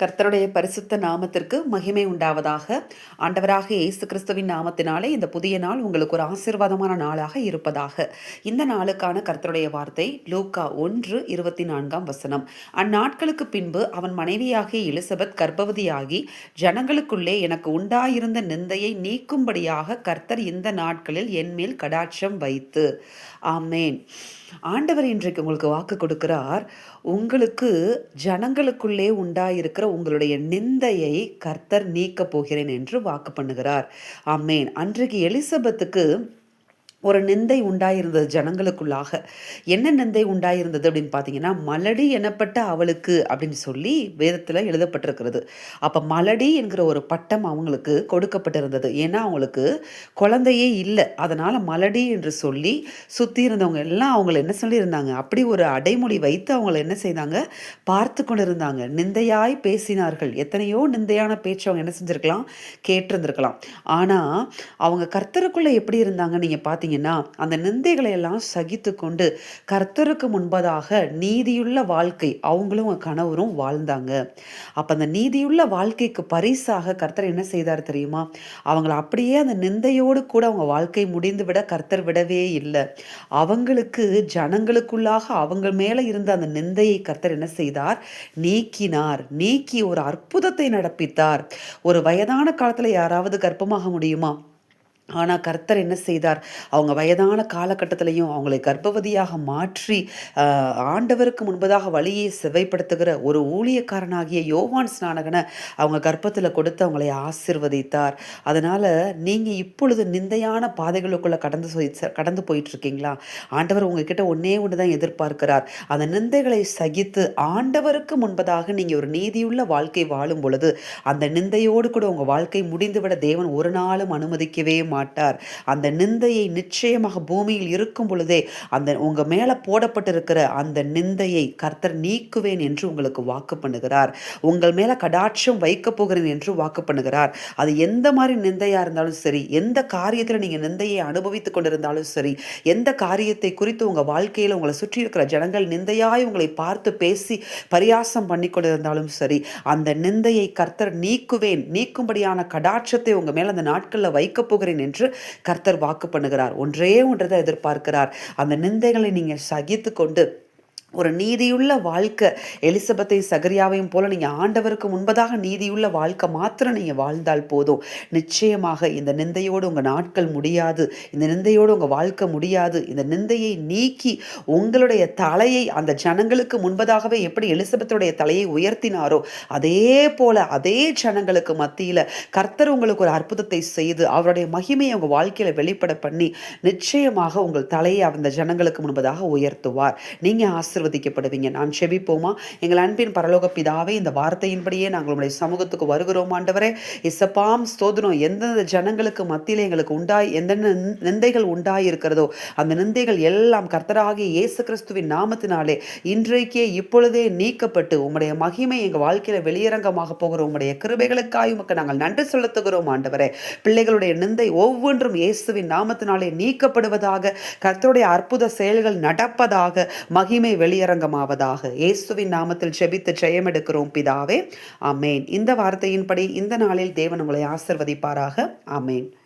கர்த்தருடைய பரிசுத்த நாமத்திற்கு மகிமை உண்டாவதாக. ஆண்டவராக இயேசு கிறிஸ்துவின் நாமத்தினாலே இந்த புதிய நாள் உங்களுக்கு ஒரு ஆசீர்வாதமான நாளாக இருப்பதாக. இந்த நாளுக்கான கர்த்தருடைய வார்த்தை லூக்கா ஒன்று இருபத்தி நான்காம் வசனம். அந்நாட்களுக்கு பின்பு அவன் மனைவியாகிய எலிசபெத் கர்ப்பவதியாகி ஜனங்களுக்குள்ளே எனக்கு உண்டாயிருந்த நிந்தையை நீக்கும்படியாக கர்த்தர் இந்த நாட்களில் என்மேல் கடாட்சம் வைத்து. ஆமேன். ஆண்டவர் இன்றைக்கு உங்களுக்கு வாக்கு கொடுக்கிறார். உங்களுக்கு ஜனங்களுக்குள்ளே உண்டாயிருக்கிற உங்களுடைய நிந்தையை கர்த்தர் நீக்கப் போகிறேன் என்று வாக்கு பண்ணுகிறார். ஆமேன். அன்றைக்கு எலிசபெத்துக்கு ஒரு நிந்தை உண்டாயிருந்தது ஜனங்களுக்குள்ளாக. என்ன நிந்தை உண்டாயிருந்தது அப்படின்னு பார்த்தீங்கன்னா மலடி எனப்பட்ட அவளுக்கு அப்படின்னு சொல்லி வேதத்தில் எழுதப்பட்டிருக்கிறது. அப்போ மலடி என்கிற ஒரு பட்டம் அவங்களுக்கு கொடுக்கப்பட்டிருந்தது. ஏன்னா அவங்களுக்கு குழந்தையே இல்லை. அதனால் மலடி என்று சொல்லி சுற்றி இருந்தவங்க எல்லாம் அவங்கள என்ன சொல்லியிருந்தாங்க? அப்படி ஒரு அடைமொழி வைத்து அவங்கள என்ன செய்தாங்க? பார்த்து கொண்டு இருந்தாங்க நிந்தையாய் பேசினார்கள். எத்தனையோ நிந்தையான பேச்சு அவங்க என்ன செஞ்சுருக்கலாம்? கேட்டிருந்திருக்கலாம். ஆனால் அவங்க கர்த்தருக்குள்ளே எப்படி இருந்தாங்க? நீங்கள் பார்த்தீங்க பார்த்தீங்கன்னா அந்த நிந்தைகளை எல்லாம் சகித்து கொண்டு கர்த்தருக்கு முன்பதாக நீதியுள்ள வாழ்க்கை அவங்களும் கணவரும் வாழ்ந்தாங்க. அப்போ அந்த நீதியுள்ள வாழ்க்கைக்கு பரிசாக கர்த்தர் என்ன செய்தார் தெரியுமா? அவங்கள அப்படியே அந்த நிந்தையோடு கூட அவங்க வாழ்க்கை முடிந்து விட கர்த்தர் விடவே இல்லை. அவங்களுக்கு ஜனங்களுக்குள்ளாக அவங்க மேலே இருந்த அந்த நிந்தையை கர்த்தர் என்ன செய்தார்? நீக்கினார். நீக்கி ஒரு அற்புதத்தை நடப்பித்தார். ஒரு வயதான காலத்தில் யாராவது கர்ப்பமாக முடியுமா? ஆனால் கர்த்தர் என்ன செய்தார்? அவங்க வயதான காலகட்டத்திலையும் அவங்களை கர்ப்பவதியாக மாற்றி ஆண்டவருக்கு முன்பதாக வழியை செவைப்படுத்துகிற ஒரு ஊழியக்காரனாகிய யோவான் ஸ்நானகனை அவங்க கர்ப்பத்தில் கொடுத்து அவங்களை ஆசிர்வதித்தார். அதனால் நீங்கள் இப்பொழுது நிந்தையான பாதைகளுக்குள்ளே கடந்து கடந்து போயிட்டுருக்கீங்களா? ஆண்டவர் உங்ககிட்ட ஒன்றே ஒன்று தான் எதிர்பார்க்கிறார். அந்த நிந்தைகளை சகித்து ஆண்டவருக்கு முன்பதாக நீங்கள் ஒரு நீதியுள்ள வாழ்க்கை வாழும் பொழுது அந்த நிந்தையோடு கூட உங்கள் வாழ்க்கை முடிந்துவிட தேவன் ஒரு நாளும் அனுமதிக்கவே மாட்டார் மாட்டார். அந்த நிந்தையை நிச்சயமாக பூமியில் இருக்கும் பொழுதே அந்த உங்கள் மேலே போடப்பட்டிருக்கிற அந்த நிந்தையை கர்த்தர் நீக்குவேன் என்று உங்களுக்கு வாக்கு பண்ணுகிறார். உங்கள் மேலே கடாட்சம் வைக்க போகிறேன் என்று வாக்கு பண்ணுகிறார். அது எந்த மாதிரி நிந்தையாக இருந்தாலும் சரி எந்த காரியத்தில் நீங்கள் நிந்தையை அனுபவித்துக் கொண்டிருந்தாலும் சரி எந்த காரியத்தை குறித்து உங்கள் வாழ்க்கையில் உங்களை சுற்றி இருக்கிற ஜனங்கள் நிந்தையாய் உங்களை பார்த்து பேசி பரியாசம் பண்ணி கொண்டிருந்தாலும் சரி அந்த நிந்தையை கர்த்தர் நீக்குவேன். நீக்கும்படியான கடாட்சத்தை உங்கள் மேலே அந்த நாட்களில் வைக்கப் போகிறேன் என்று கர்த்தர் வாக்கு பண்ணுகிறார். ஒன்றே ஒன்றை தான் எதிர்பார்க்கிறார். அந்த நிந்தைகளை நீங்கள் சகித்து கொண்டு ஒரு நீதியுள்ள வாழ்க்கை. எலிசபெத்தை சகரியாவையும் போல நீங்கள் ஆண்டவருக்கு முன்பதாக நீதியுள்ள வாழ்க்கை மாத்திரம் நீங்கள் வாழ்ந்தால் போதும். நிச்சயமாக இந்த நிந்தையோடு உங்கள் நாட்கள் முடியாது. இந்த நிந்தையோடு உங்கள் வாழ்க்கை முடியாது. இந்த நிந்தையை நீக்கி உங்களுடைய தலையை அந்த ஜனங்களுக்கு முன்பதாகவே எப்படி எலிசபத்துடைய தலையை உயர்த்தினாரோ அதே போல அதே ஜனங்களுக்கு மத்தியில் கர்த்தர் உங்களுக்கு ஒரு அற்புதத்தை செய்து அவருடைய மகிமையை உங்கள் வாழ்க்கையில் வெளிப்பட பண்ணி நிச்சயமாக உங்கள் தலையை அந்த ஜனங்களுக்கு முன்பதாக உயர்த்துவார். நீங்கள் ஆசிரியர் ஆசிர்வதிக்கப்படுவீங்க. நாம் செபிப்போமா? எங்கள் அன்பின் பரலோக பிதாவே இந்த வார்த்தையின்படியே நாங்கள் உங்களுடைய சமூகத்துக்கு வருகிறோம் ஆண்டவரே. இசப்பாம் ஸ்தோதனம் எந்தெந்த ஜனங்களுக்கு மத்தியில் எங்களுக்கு உண்டாய் எந்தெந்த நிந்தைகள் உண்டாய் இருக்கிறதோ அந்த நிந்தைகள் எல்லாம் கர்த்தராகிய இயேசு கிறிஸ்துவின் நாமத்தினாலே இன்றைக்கே இப்பொழுதே நீக்கப்பட்டு உங்களுடைய மகிமை எங்கள் வாழ்க்கையில் வெளியரங்கமாக போகிற உங்களுடைய கிருபைகளுக்காய் உமக்கு நாங்கள் நன்றி செலுத்துகிறோம் ஆண்டவரே. பிள்ளைகளுடைய நிந்தை ஒவ்வொன்றும் இயேசுவின் நாமத்தினாலே நீக்கப்படுவதாக கர்த்தருடைய அற்புத செயல்கள் நடப்பதாக மகிமை வெளி வெளியரங்கமாவதாக இயேசுவின் நாமத்தில் செபித்து ஜெயமெடுக்கிறோம் பிதாவே. அமேன் இந்த வார்த்தையின்படி இந்த நாளில் தேவன் உங்களை ஆசிர்வதிப்பாராக. அமேன்